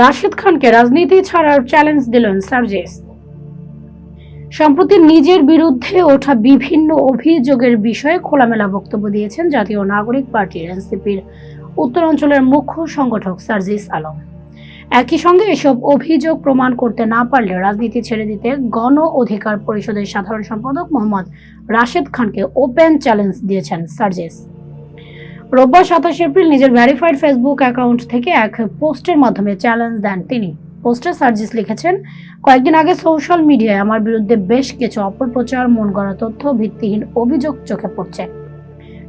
রাশিদ খানকে রাজনীতি ছাড়ার চ্যালেঞ্জ দিলেন সার্জেস। সম্প্রতি নিজের বিরুদ্ধে ওঠা বিভিন্ন অভিযোগের বিষয়ে খোলামেলা বক্তব্য দিয়েছেন জাতীয় নাগরিক পার্টির এনসিপির উত্তরাঞ্চলের মুখ্য সংগঠক সার্জিস আলম। একই সঙ্গে এসব অভিযোগ প্রমাণ করতে না পারলে রাজনীতি ছেড়ে দিতে গণ অধিকার পরিষদের সাধারণ সম্পাদক মোহাম্মদ রাশেদ খানকে ওপেন চ্যালেঞ্জ দিয়েছেন সার্জেস। রোববার সাতাশ এপ্রিল নিজের ভেরিফাইড ফেসবুক অ্যাকাউন্ট থেকে এক পোস্টের মাধ্যমে চ্যালেঞ্জ দেন তিনি। পোস্টে সার্জিস লিখেছেন, কয়েকদিন আগে সোশ্যাল মিডিয়ায় আমার বিরুদ্ধে বেশ কিছু অপপ্রচার, মন গড়া তথ্য, ভিত্তিহীন অভিযোগ চোখে পড়ছে।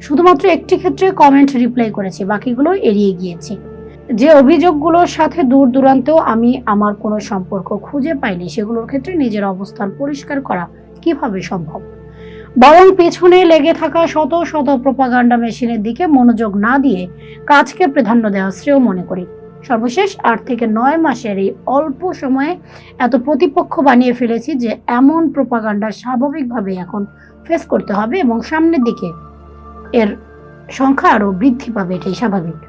শুধুমাত্র একটি ক্ষেত্রে কমেন্ট রিপ্লাই করেছি, বাকিগুলো এড়িয়ে গিয়েছি। যে অভিযোগগুলোর সাথে দূর দূরান্তেও আমি আমার কোনো সম্পর্ক খুঁজে পাইনি, সেগুলোর ক্ষেত্রে নিজের অবস্থান পরিষ্কার করা কীভাবে সম্ভব? বরং পেছনে লেগে থাকা শত শত প্রপাগান্ডা মেশিনের দিকে মনোযোগ না দিয়ে কাজকে প্রাধান্য দেওয়া শ্রেয় মনে করি। সর্বশেষ, আট থেকে নয় মাসের এই অল্প সময়ে এত প্রতিপক্ষ বানিয়ে ফেলেছি যে এমন প্রপাগান্ডা স্বাভাবিকভাবে এখন ফেস করতে হবে এবং সামনের দিকে এর সংখ্যা আরও বৃদ্ধি পাবে, এটাই স্বাভাবিক।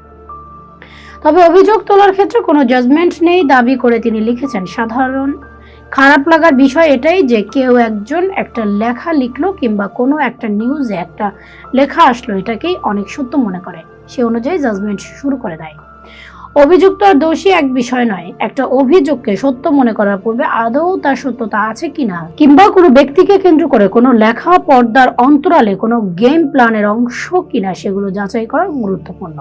তবে অভিযোগ তোলার ক্ষেত্রে কোনো জাজমেন্ট নেই, দাবি করে তিনি লিখেছেন, সাধারণ খারাপ লাগার বিষয় এটাই যে কেউ একজন একটা লেখা লিখলো কিংবা কোনো একটা নিউজে একটা লেখা আসলো, এটাকেই অনেক সত্য মনে করে। সে অনুযায়ী জাজমেন্ট শুরু করে দেয়। অভিযুক্ত আর দোষী এক বিষয় নয়, একটা অভিযোগকে সত্য মনে করার পূর্বে আদৌ তার সত্যতা আছে কিনা? কিংবা কোনো ব্যক্তিকে কেন্দ্র করে কোনো লেখা পর্দার অন্তরালে কোনো গেম প্ল্যানের অংশ কিনা সেগুলো যাচাই করা গুরুত্বপূর্ণ।